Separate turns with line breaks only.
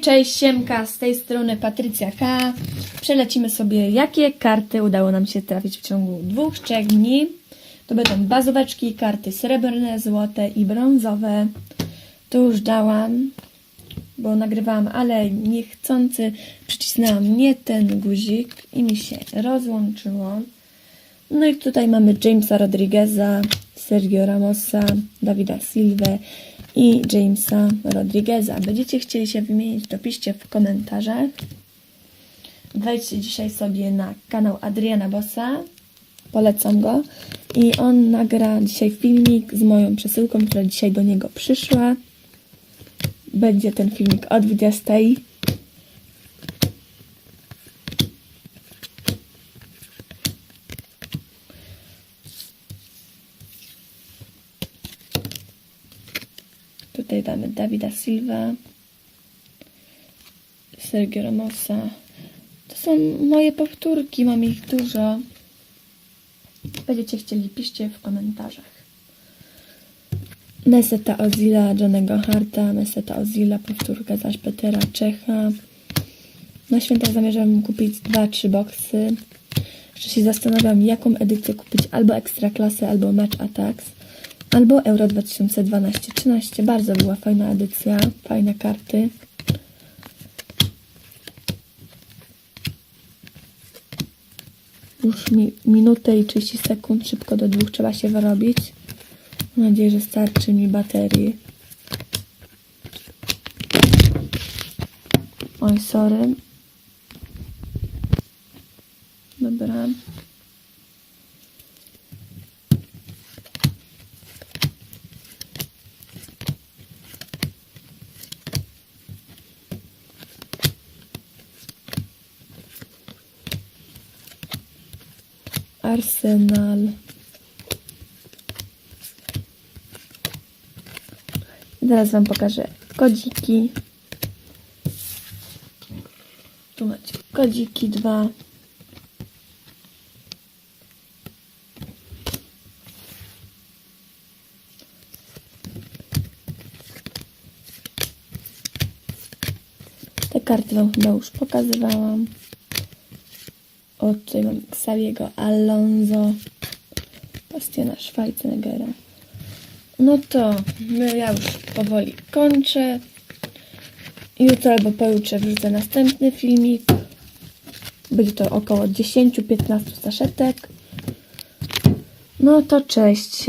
Cześć, Siemka, z tej strony Patrycja K. Przelecimy sobie, jakie karty udało nam się trafić w ciągu dwóch, trzech dni. To będą bazóweczki, karty srebrne, złote i brązowe. Tu już dałam, bo nagrywałam, ale niechcący przycisnęłam nie ten guzik i mi się rozłączyło. No i tutaj mamy Jamesa Rodrigueza, Sergio Ramosa, Dawida Silva i Jamesa Rodrigueza. Będziecie chcieli się wymienić, to piszcie w komentarzach. Wejdźcie dzisiaj sobie na kanał Adriana Bossa. Polecam go. I on nagra dzisiaj filmik z moją przesyłką, która dzisiaj do niego przyszła. Będzie ten filmik o 20. Tutaj damy Dawida Silva, Sergio Ramosa. To są moje powtórki, mam ich dużo. Będziecie chcieli, piszcie w komentarzach. Meseta Ozila, Johnego Harta, Meseta Ozila, powtórka zaś Petera Czecha. Na święta zamierzam kupić 2-3 boksy. Jeszcze się zastanawiam, jaką edycję kupić, albo Ekstraklasę, albo Match Attacks, albo Euro 2012-13. Bardzo była fajna edycja, fajne karty. Już mi minutę i 30 sekund, szybko do dwóch trzeba się wyrobić. Mam nadzieję, że starczy mi baterii. Oj, sorry. Dobra. Arsenal. Zaraz Wam pokażę kodziki. Tu macie kodziki dwa. Te karty Wam chyba już pokazywałam. O, tutaj mam Xaviego Alonso, Bastiana Schweizengera. No to my, ja już powoli kończę. Jutro albo pojutrze wrzucę następny filmik. Będzie to około 10-15 saszetek. No to cześć.